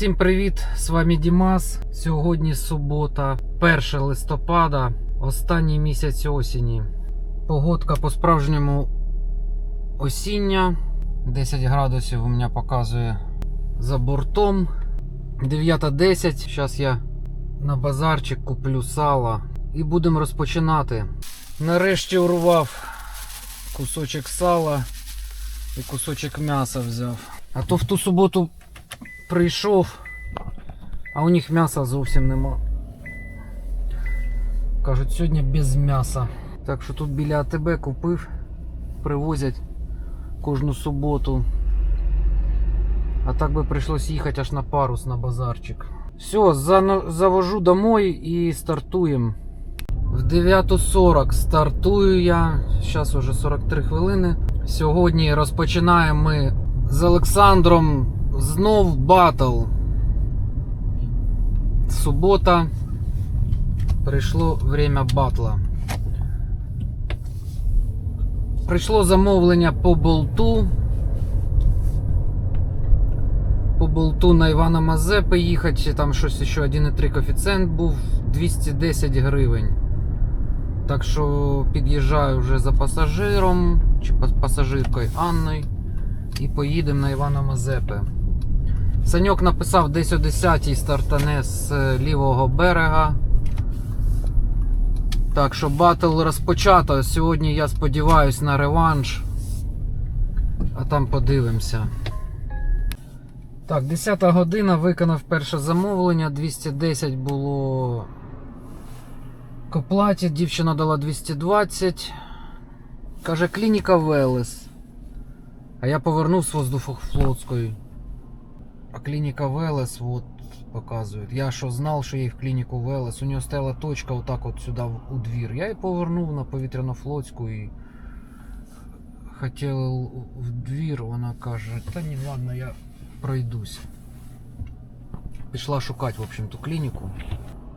Всім привіт! З вами Дімас. Сьогодні субота, 1 листопада, останній місяць осені. Погодка по-справжньому осіння. 10 градусів у мене показує за бортом. 9.10. Зараз я на базарчик куплю сала і будемо розпочинати. Нарешті урвав кусочок сала і кусочок м'яса взяв. А то в ту суботу прийшов, а у них м'яса зовсім нема. Кажуть, сьогодні без м'яса. Так що тут біля АТБ купив, привозять кожну суботу. А так би прийшлось їхати аж на парус на базарчик. Все, завожу домой і стартуємо. В 9.40 стартую я. Зараз уже 43 хвилини. Сьогодні розпочинаємо ми з Олександром знов батл. Субота. Прийшло время батла. Прийшло замовлення по болту. По болту на Івана Мазепи їхати, там щось ще 1,3 коефіцієнт був 210 гривень. Так що під'їжджаю вже за пасажиром чи пасажиркою Анною і поїдемо на Івана Мазепи. Саньок написав десь о 10-й стартане з е, лівого берега. Так що батл розпочато. Сьогодні я сподіваюся на реванш. А там подивимося. Так, 10 година виконав перше замовлення. 210 було к оплаті. Дівчина дала 220. Каже, клініка Велес. А я повернув з воздухофлотської. А клиника Велес вот показывает. Я что знал, что ей в клинику Велес. У нее стояла точка вот так вот сюда в- у двір. Я і повернув на повітряно-флотську і хотів в двір. Вона каже, та ні, ладно, я пройдусь. Пішла шукати, в общем, ту клініку.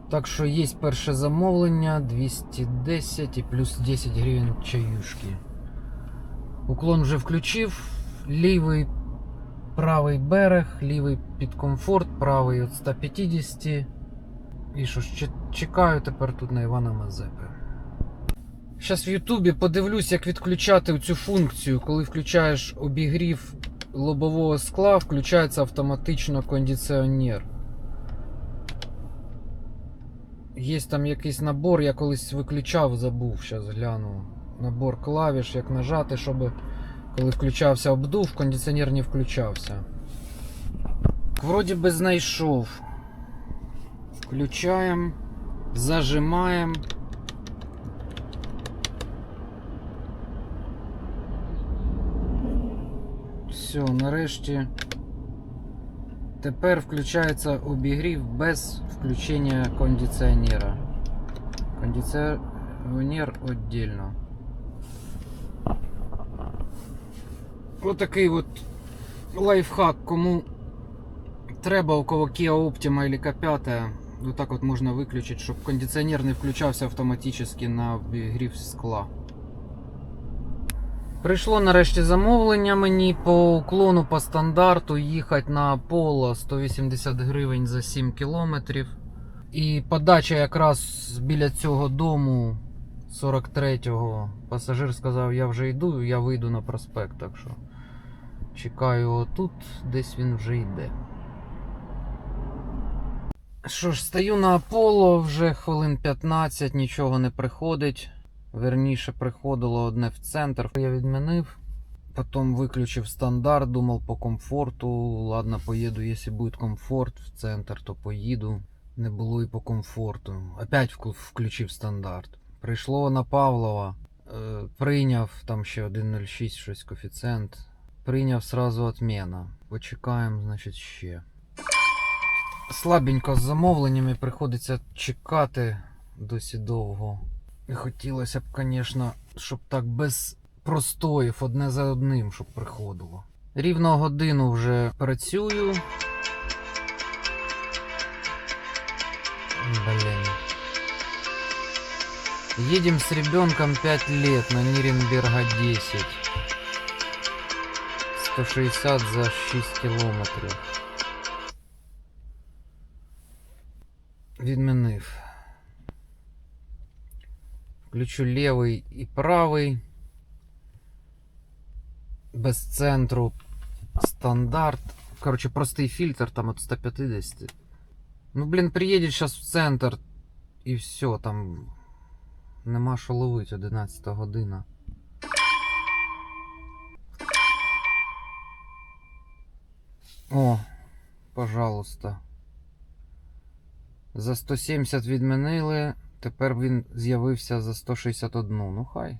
Так що є перше замовлення 210 і плюс 10 гривень чаюшки. Уклон вже включив. Лівий правий берег, лівий під комфорт, правий от 150. І що ж, чекаю тепер тут на Івана Мазепи. Зараз в Ютубі подивлюсь, як відключати цю функцію. Коли включаєш обігрів лобового скла, включається автоматично кондиціонер. Є там якийсь набор, я колись виключав, забув, зараз гляну. Набор клавіш, як нажати, щоб коли включався обдув, кондиціонер не включався. Вроді би знайшов. Включаємо, зажимаємо. Все, нарешті. Тепер включається обігрів без включення кондиціонера. Кондиціонер віддільно. Ось такий от лайфхак, кому треба, у кого Kia Optima или K5, вот так от можна виключити, щоб кондиціонер не включався автоматично на обігрів скла. Прийшло нарешті замовлення мені по уклону по стандарту їхати на Аполло 180 гривень за 7 кілометрів. І подача якраз біля цього дому 43-го. Пасажир сказав, я вже йду, я вийду на проспект, так що чекаю отут, десь він вже йде. Що ж, стою на Аполло вже хвилин 15, нічого не приходить. Верніше приходило одне в центр. Я відмінив. Потім виключив стандарт, думав по комфорту. Ладно, поїду, якщо буде комфорт в центр, то поїду. Не було і по комфорту. Опять включив стандарт. Прийшло на Павлова, е, прийняв там ще 1.06 щось коефіцієнт. Прийняв сразу отмена. Почекаємо, значить, ще. Слабенько з замовленнями приходиться чекати досі довго. І хотілося б, звісно, щоб так без простоїв одне за одним, щоб приходило. Рівно годину вже працюю. Блин. Едем с ребенком 5 лет на Ниренберга 10. 160 за 6 километров. Відмінив. Включу лівий і правий. Без центру. Стандарт. Короче, простий фільтр там от 150. Ну, блін, приїде зараз в центр і все, там нема що ловить 11 година. О, пожалуйста. За 170 відмінили. Тепер він з'явився за 161. Ну хай.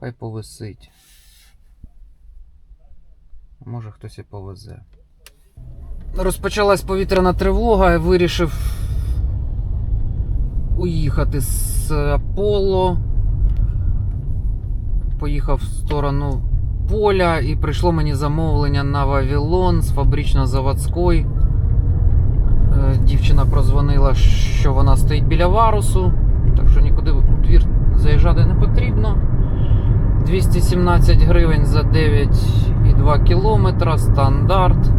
Хай повисить. Може хтось і повезе. Розпочалась повітряна тривога, я вирішив уїхати з Аполло. Поїхав в сторону поля і прийшло мені замовлення на Вавилон з фабрично-заводської. Е, Дівчина прозвонила, що вона стоїть біля варусу, так що нікуди в двір заїжджати не потрібно. 217 гривень за 9,2 кілометра, стандарт.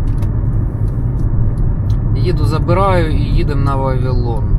Їду, забираю і їдемо на Вавилон.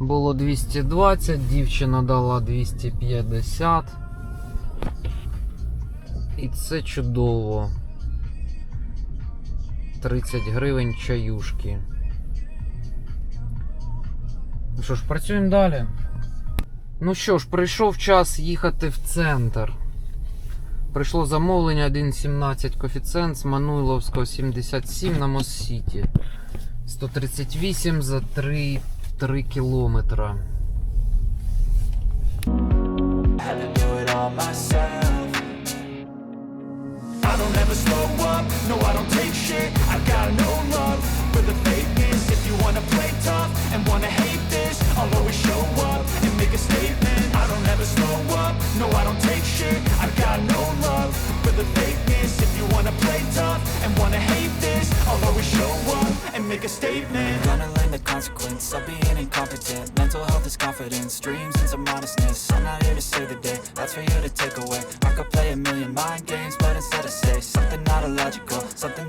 Було 220, дівчина дала 250. І це чудово. 30 гривень чаюшки. Ну що ж, працюємо далі. Ну що ж, прийшов час їхати в центр. Прийшло замовлення 1.17 коефіцієнт з Мануйловського 77 на Моссіті. 138 за 3, 3 кілометра. Had to do it all myself I don't ever slow up, no I don't take shit I got no love for the fakeness If you wanna play tough and wanna hate I'll always show up and make a statement I don't ever slow up, no I don't take shit I got no love for the fakeness If you wanna play tough and wanna hate this I'll always show up and make a statement. Gonna learn the consequence of being incompetent. Mental health is confidence, dreams and some modestness. I'm not here to save the day, that's for you to take away. I could play a million mind games, but instead I say Something not illogical, something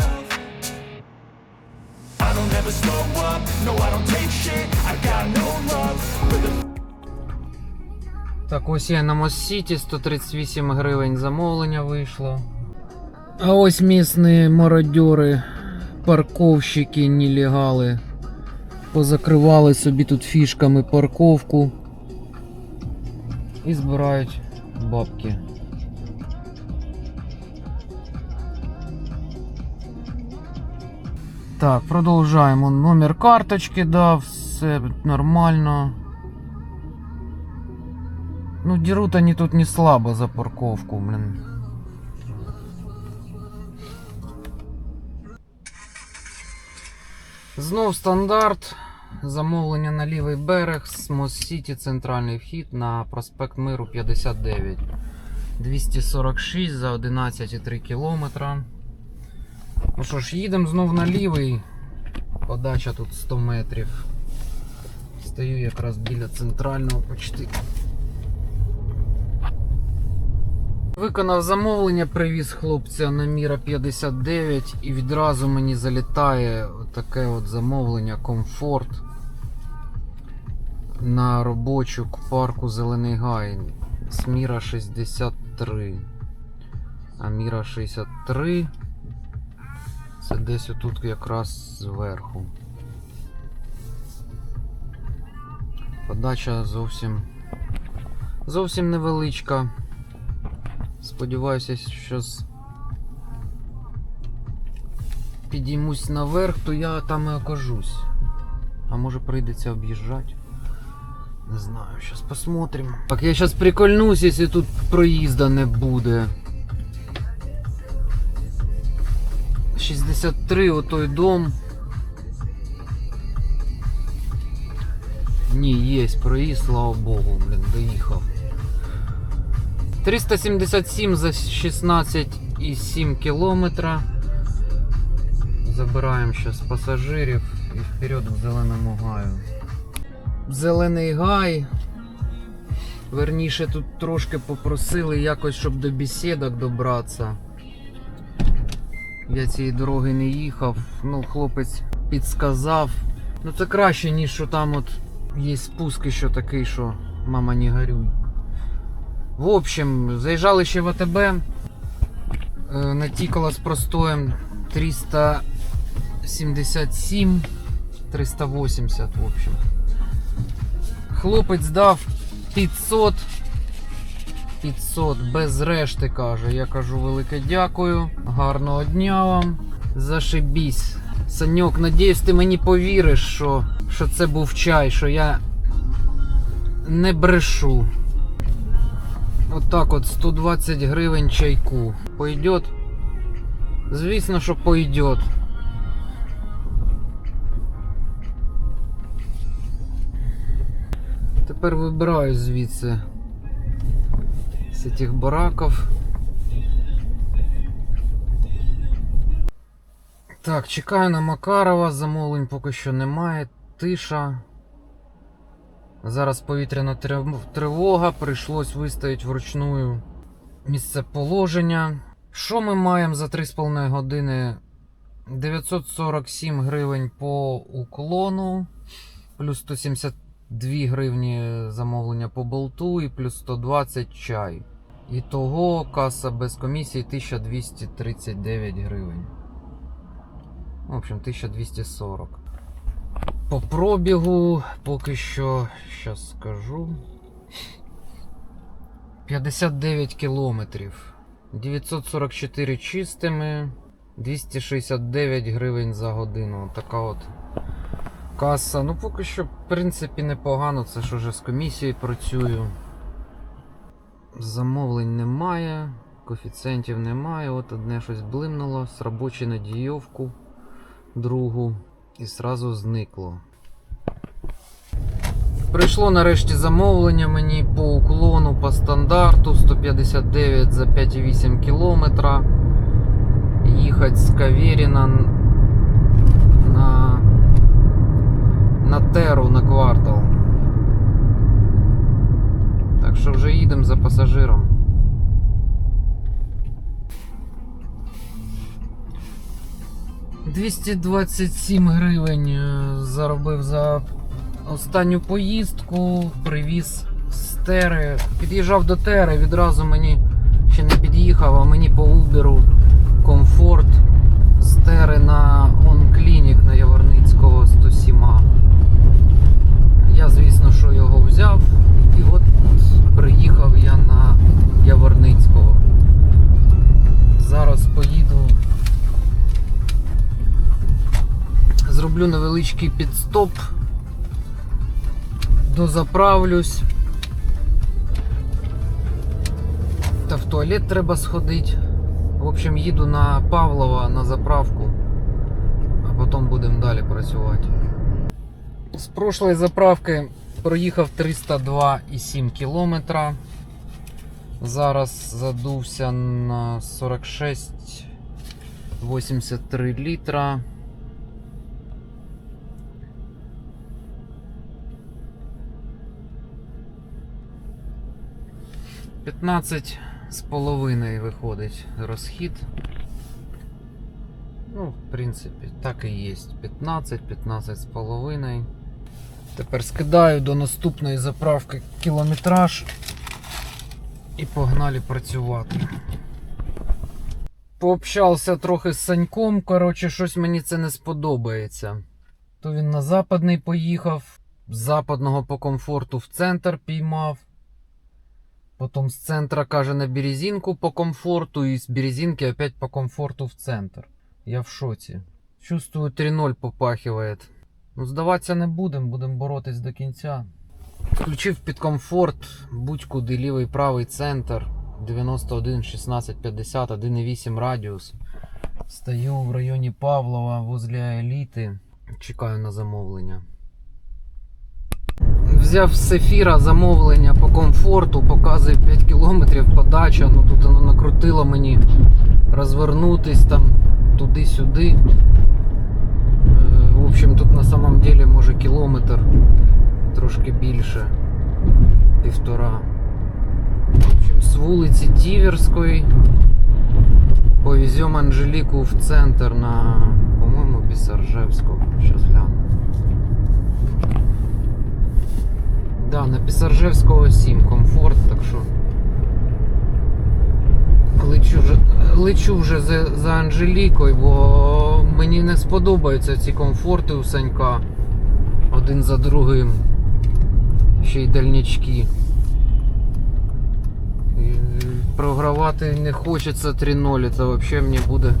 I don't ever slow up, no I don't take shit I got no love for the Так, ось я на Моссіті, 138 гривень замовлення вийшло. А ось місні мародьори, парковщики, нелегали. Позакривали собі тут фішками парковку. І збирають бабки. Так, продовжаємо. Номер карточки дав, все нормально. Ну, дерут они тут не слабо за парковку, блин. Знов стандарт. Замовлення на лівий берег з Мост-Сіті, центральний вхід на проспект Миру 59. 246 за 11,3 кілометра. Ну що ж, їдемо знов на лівий. Подача тут 100 метрів. Стою якраз біля центрального почти. Виконав замовлення, привіз хлопця на Міра 59 і відразу мені залітає таке от замовлення комфорт на робочу парку Зелений Гай з Міра 63. А Міра 63 це десь отут якраз зверху. Подача зовсім зовсім невеличка. Сподіваюся, що з... підіймусь наверх, то я там і окажусь. А може прийдеться об'їжджати. Не знаю, зараз посмотрим. Так, я зараз прикольнусь, якщо тут проїзда не буде. 63 отой дом. Ні, є проїзд, слава Богу, блін, доїхав. 377 за 16,7 кілометра. Забираємо зараз пасажирів і вперед к зеленому гаю. Зелений гай. Верніше тут трошки попросили якось, щоб до бесідок добратися. Я цієї дороги не їхав. Ну, хлопець підсказав. Ну це краще, ніж що там от є спуск що такий, що мама не горюй. В общем, заїжджали ще в АТБ. е, Натікало з простоєм 377, 380, в общем. Хлопець дав 500. 500 без решти каже. Я кажу велике дякую. Гарного дня вам. Зашибісь. Саньок, надіюсь, ти мені повіриш, що, що це був чай, що я не брешу. Отак от 120 гривень чайку. Пойдет? Звісно, що пойдет. Тепер вибираю звідси з цих бараків. Так, чекаю на Макарова, замовлень поки що немає. Тиша. Зараз повітряна тривога, прийшлось виставити вручную місце положення. Що ми маємо за 3,5 години? 947 гривень по уклону, плюс 172 гривні замовлення по болту і плюс 120 чай. Ітого каса без комісії 1239 гривень. В общем, 1240. По пробігу поки що, зараз скажу. 59 кілометрів. 944 чистими, 269 гривень за годину. Така от каса. Ну, поки що, в принципі, непогано. Це ж уже з комісією працюю. Замовлень немає, коефіцієнтів немає. От одне щось блимнуло, з робочу надійовку другу і сразу зникло. Прийшло нарешті замовлення мені по уклону по стандарту 159 за 5,8 кілометра. Їхати з Каверіна на, на Теру на квартал. Так що вже їдемо за пасажиром. «227 гривень е, заробив за останню поїздку, привіз з Тери. Під'їжджав до Тери, відразу мені ще не під'їхав, а мені по Uber комфорт з Тери на OnClinic на Яворницького 107. Я, звісно, що його взяв, невеличкий підстоп. Дозаправлюсь. Та в туалет треба сходити. В общем, їду на Павлова на заправку, а потім будемо далі працювати. З прошлої заправки проїхав 302,7 кілометра. Зараз задувся на 46,83 літра. 15 з половиною виходить розхід. Ну, в принципі, так і є. 15, 15 з половиною. Тепер скидаю до наступної заправки кілометраж і погнали працювати. Пообщався трохи з Саньком, коротше, щось мені це не сподобається. То він на западний поїхав, з западного по комфорту в центр піймав. Потім з центра каже на Березинку по комфорту, і з Березинки опять по комфорту в центр. Я в шоці. Чувствую 3-0 попахиває. Ну, здаватися не будемо, будемо боротись до кінця. Включив під комфорт будь-куди лівий правий центр 91 16 50 1,8 радіус. Стою в районі Павлова возле еліти. Чекаю на замовлення. Взяв з ефіра замовлення по комфорту, показує 5 кілометрів подача. Ну тут воно накрутило мені розвернутись там туди-сюди. Е, В общем, тут на самом деле може кілометр, трошки більше, півтора. В общем, з вулиці Тіверської повеземо Анжеліку в центр на, по-моєму, Пісаржевського. Зараз гляну. Да, на Пісаржевського 7 комфорт, так що. Лечу вже, лечу вже за, за Анжелікою, бо мені не сподобаються ці комфорти у Санька. Один за другим. Ще й дальнячки. Програвати не хочеться 3-0, це взагалі мені буде.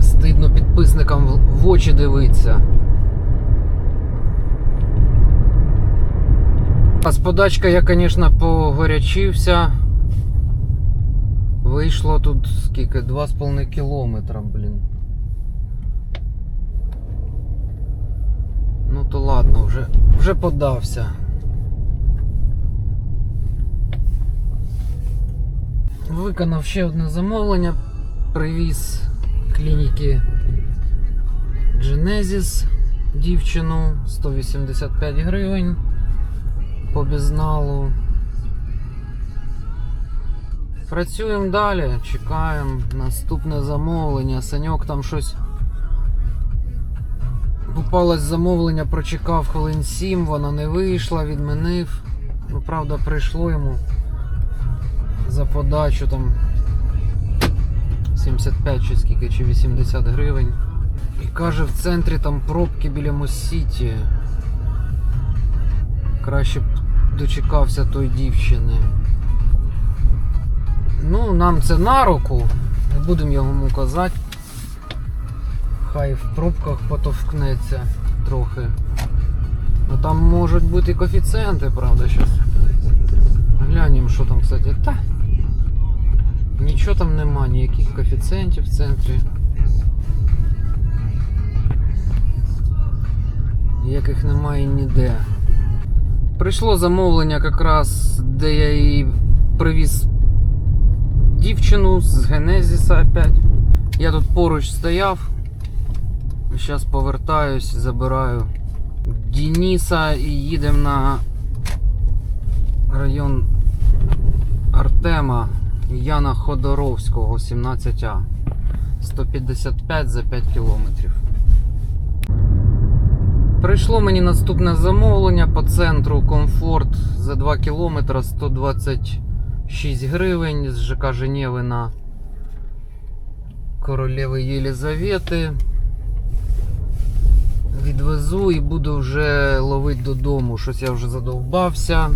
Стидно підписникам в очі дивитися. А з подачка я, звісно, погорячився. Вийшло тут скільки? 2,5 кілометра, блін. Ну то ладно, вже, вже подався. Виконав ще одне замовлення. Привіз клініки Genesis дівчину 185 гривень по. Працюємо далі, чекаємо наступне замовлення. Саньок там щось. Попалось замовлення, прочекав хвилин 7, воно не вийшло, відмінив. Ну, правда, прийшло йому за подачу там 75 чи скільки, чи 80 гривень. І каже, в центрі там пробки біля Мосіті. Краще б дочекався той дівчини. Ну, нам це на руку. Не будемо йому казати. Хай в пробках потовкнеться трохи. Ну там можуть бути і коефіцієнти, правда, зараз. Глянемо, що там, кстати. Та. Нічого там нема, ніяких коефіцієнтів в центрі. Ніяких немає ніде. Прийшло замовлення якраз, де я їй привіз дівчину з Генезіса опять. Я тут поруч стояв. Зараз повертаюсь, забираю Дениса і їдемо на район Артема Яна Ходоровського, 17А. 155 за 5 кілометрів. Прийшло мені наступне замовлення по центру комфорт за 2 кілометри 126 гривень з ЖК Женєви на Королеви Єлізавети. Відвезу і буду вже ловити додому. Щось я вже задовбався.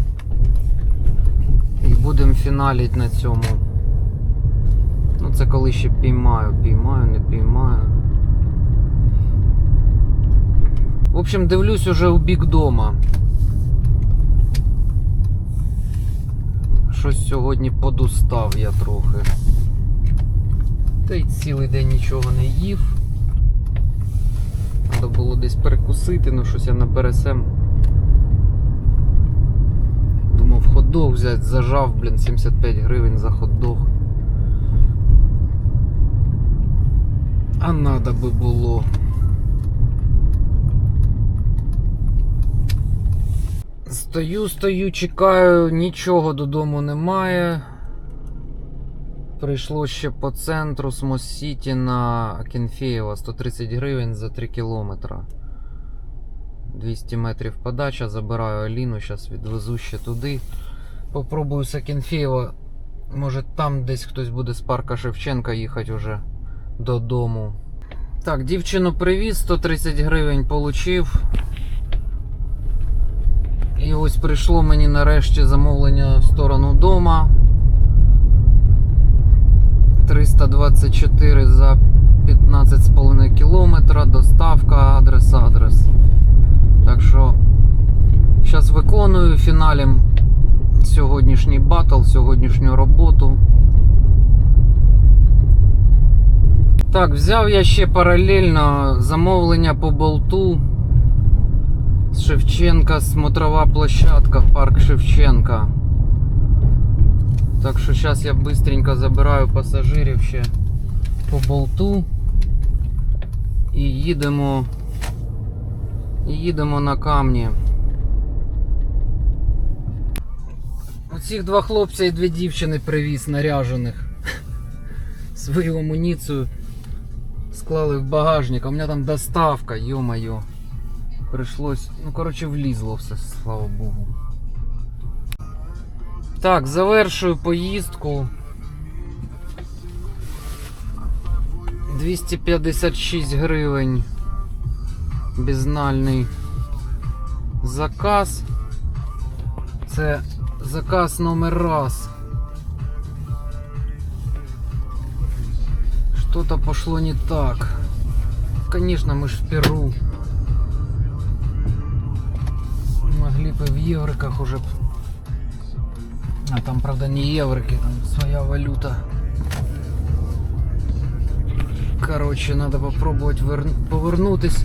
І будемо фіналити на цьому. Ну це коли ще піймаю, піймаю, не піймаю. В общем, дивлюсь уже у бік дома. Щось сьогодні подустав я трохи. Та й цілий день нічого не їв. Треба було десь перекусити, ну щось я на БРСМ. Думав хот-дог взяти, зажав, блін, 75 гривень за хот-дог. А надо би було. Стою, стою, чекаю, нічого додому немає. Прийшло ще по центру з Моссіті на Акінфєєва 130 гривень за 3 кілометра. 200 метрів подача, забираю Аліну, зараз відвезу ще туди. Попробую з Акінфєєва. Може там десь хтось буде з парка Шевченка їхати вже додому. Так, дівчину привіз, 130 гривень получив. Ось прийшло мені нарешті замовлення в сторону дома. 324 за 15,5 кілометра, доставка, адрес, адрес. Так що зараз виконую фіналім сьогоднішній батл, сьогоднішню роботу. Так, взяв я ще паралельно замовлення по болту. З Шевченка, смотрова площадка, парк Шевченка. Так що зараз я быстренько забираю пасажирів ще по болту. І їдемо. І їдемо на камні. Оцих два хлопця і дві дівчини привіз наряжених. Свою амуніцію склали в багажник, а у мене там доставка, ё-моё. Пришлось. Ну, коротше, влізло все, слава Богу. Так, завершую поїздку. 256 гривень. Бізнальний заказ. Це заказ номер раз. Что-то пошло не так. Конечно, мы ж в Перу. Бы в евриках уже. А там, правда, не еврики, там своя валюта. Короче, надо попробовать вер... повернутись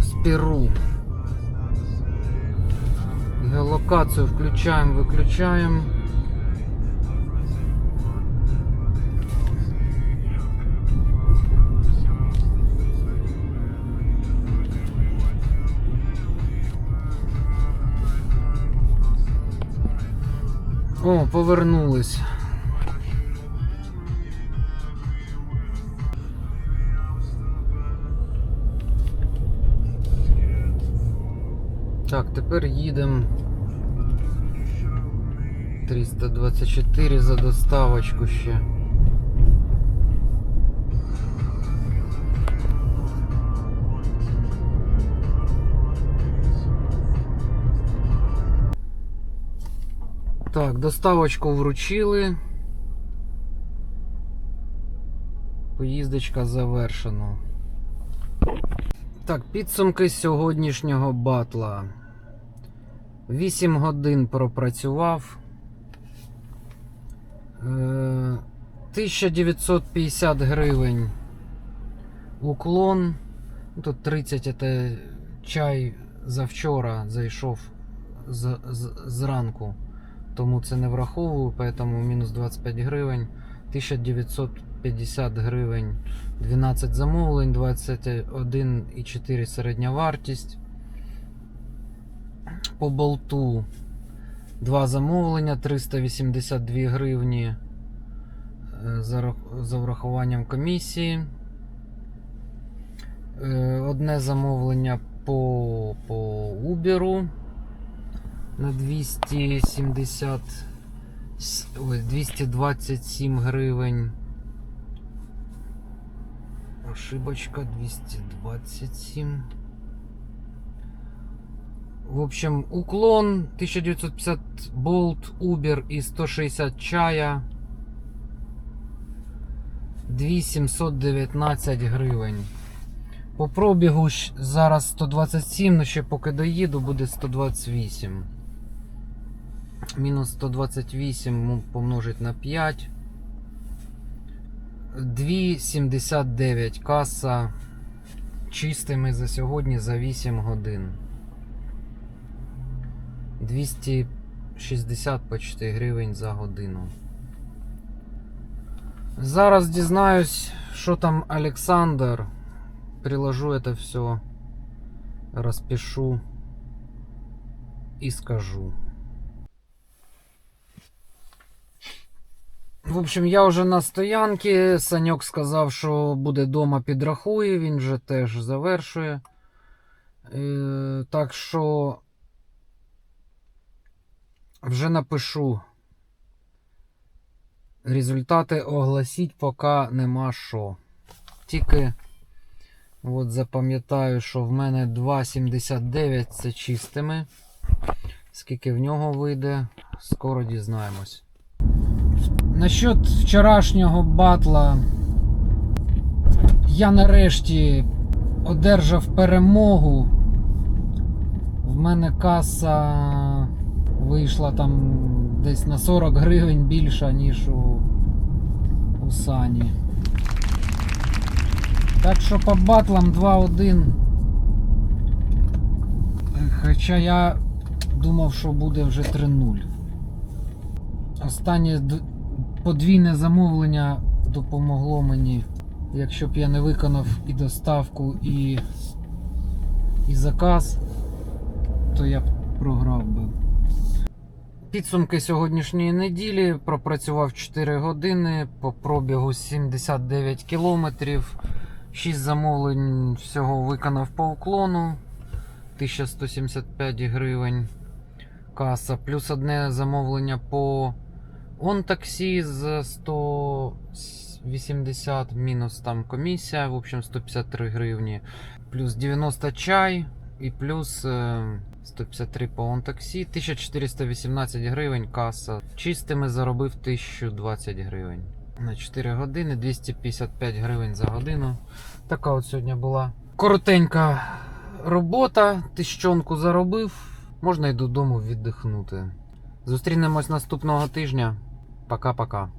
с Перу. Геолокацию включаем, выключаем. О, повернулись. Так, тепер їдемо 324 за доставочку ще. Так, доставочку вручили. Поїздочка завершена. Так, підсумки сьогоднішнього батла. 8 годин пропрацював. Е, 1950 гривень уклон. Ну, Тут 30 це чай завчора зайшов з, з, зранку. Тому це не враховую, поэтому мінус 25 гривень. 1950 гривень 12 замовлень, 21,4 середня вартість. По болту два замовлення 382 гривні е, за, за врахуванням комісії. Е, Одне замовлення по, по Uber на 270 ой, 227 гривень. Ошибочка 227. В общем, уклон 1950 болт, Uber и 160 чая. 2719 гривень. По пробігу зараз 127, але ще поки доїду, буде 128. Мінус 128 помножить на 5. 2,79 каса чистими за сьогодні за 8 годин. 260 почти гривень за годину. Зараз дізнаюсь, що там Олександр. Приложу это все, розпишу. і скажу. В общем, я вже на стоянці. Саньок сказав, що буде дома підрахує, він вже теж завершує. Е, так що вже напишу. Результати огласіть, поки нема що. Тільки от запам'ятаю, що в мене 2,79 це чистими. Скільки в нього вийде, скоро дізнаємось. Насчет вчорашнього батла я нарешті одержав перемогу. В мене каса вийшла там десь на 40 гривень більша, ніж у, у Сані. Так що по батлам 2-1. Хоча я думав, що буде вже 3-0. Останнє д- подвійне замовлення допомогло мені. Якщо б я не виконав і доставку, і, і заказ, то я б програв би. Підсумки сьогоднішньої неділі пропрацював 4 години по пробігу 79 кілометрів. 6 замовлень всього виконав по уклону 1175 гривень каса. Плюс одне замовлення по онтаксі з 180 мінус там комісія, в общем 153 гривні. Плюс 90 чай і плюс е, 153 по онтаксі, 1418 гривень каса. Чистими заробив 1020 гривень. На 4 години 255 гривень за годину. Така от сьогодні була коротенька робота. Тищонку заробив. Можна й додому віддихнути. Зустрінемось наступного тижня. Пока-пока.